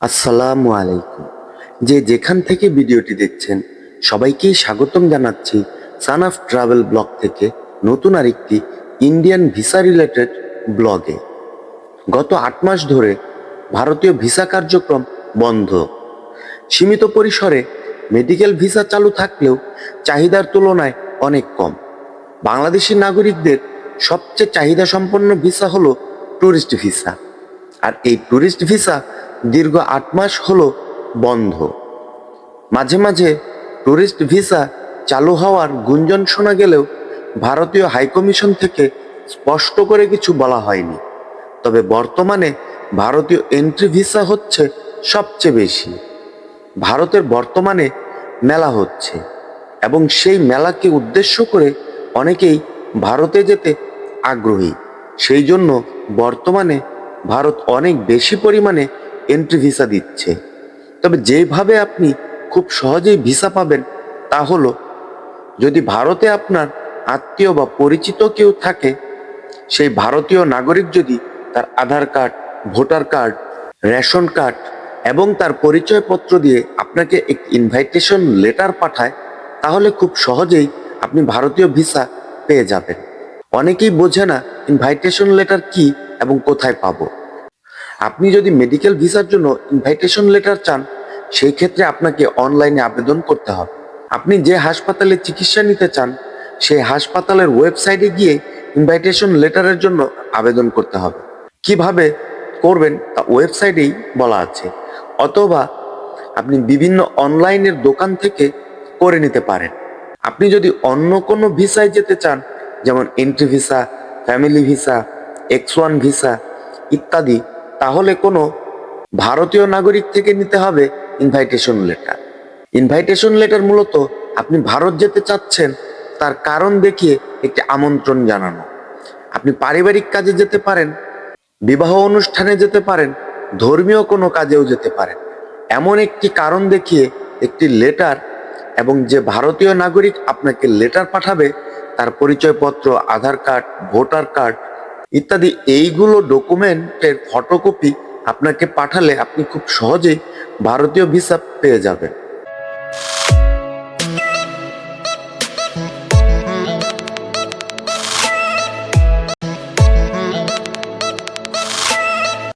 আসসালামু আলাইকুম। যে যেখান থেকে ভিডিওটি দেখছেন, সবাইকেই স্বাগতম জানাচ্ছি সান অফ ট্রাভেল ব্লগ থেকে নতুন আরেকটি ইন্ডিয়ান ভিসা রিলেটেড ব্লগে। গত আট মাস ধরে ভারতীয় ভিসা কার্যক্রম বন্ধ। সীমিত পরিসরে মেডিকেল ভিসা চালু থাকলেও চাহিদার তুলনায় অনেক কম। বাংলাদেশি নাগরিকদের সবচেয়ে চাহিদা সম্পন্ন ভিসা হলো ট্যুরিস্ট ভিসা। আর এই ট্যুরিস্ট ভিসা দীর্ঘ আট মাস হলো বন্ধ। মাঝে মাঝে ট্যুরিস্ট ভিসা চালু হওয়ার গুঞ্জন শোনা গেলেও ভারতীয় হাইকমিশন থেকে স্পষ্ট করে কিছু বলা হয়নি। তবে বর্তমানে ভারতীয় এন্ট্রি ভিসা হচ্ছে সবচেয়ে বেশি। ভারতের বর্তমানে মেলা হচ্ছে এবং সেই মেলাকে উদ্দেশ্য করে অনেকেই ভারতে যেতে আগ্রহী। সেই জন্য বর্তমানে ভারত অনেক বেশি পরিমাণে এন্ট্রি ভিসা দিচ্ছে। তবে যেভাবে আপনি খুব সহজেই ভিসা পাবেন, তা হলো, যদি ভারতে আপনার আত্মীয় বা পরিচিত কেউ থাকে, সেই ভারতীয় নাগরিক যদি তার Aadhaar card, voter card, ration card এবং তার পরিচয়পত্র দিয়ে আপনাকে একটি ইনভাইটেশন লেটার পাঠায়, তাহলে খুব সহজেই আপনি ভারতীয় ভিসা পেয়ে যাবেন। অনেকেই বোঝে না ইনভাইটেশন লেটার কি এবং কোথায় পাবো। আপনি যদি মেডিকেল ভিসার জন্য ইনভাইটেশন লেটার চান, সেই ক্ষেত্রে আপনাকে অনলাইনে আবেদন করতে হবে। আপনি যে হাসপাতালে চিকিৎসা নিতে চান, সেই হাসপাতালের ওয়েবসাইটে গিয়ে ইনভাইটেশন লেটারের জন্য আবেদন করতে হবে। কীভাবে করবেন তা ওয়েবসাইটেই বলা আছে, অথবা আপনি বিভিন্ন অনলাইনের দোকান থেকে করে নিতে পারেন। আপনি যদি অন্য কোনো ভিসায় যেতে চান, যেমন entry visa family visa X one visa ইত্যাদি তাহলে কোনো ভারতীয় নাগরিক থেকে নিতে হবে ইনভাইটেশন লেটার ইনভাইটেশন লেটার মূলত আপনি ভারত যেতে চাচ্ছেন, তার কারণ দেখিয়ে একটি আমন্ত্রণ জানানো। আপনি পারিবারিক কাজে যেতে পারেন, বিবাহ অনুষ্ঠানে যেতে পারেন, ধর্মীয় কোনো কাজেও যেতে পারেন। এমন একটি কারণ দেখিয়ে একটি লেটার এবং যে ভারতীয় নাগরিক আপনাকে লেটার পাঠাবে, তার পরিচয়পত্র, আধার কার্ড ভোটার কার্ড ইত্যাদি এইগুলো ডকুমেন্টের ফটোকপি আপনাকে পাঠালে আপনি খুব সহজেই ভারতীয় ভিসা পেয়ে যাবেন।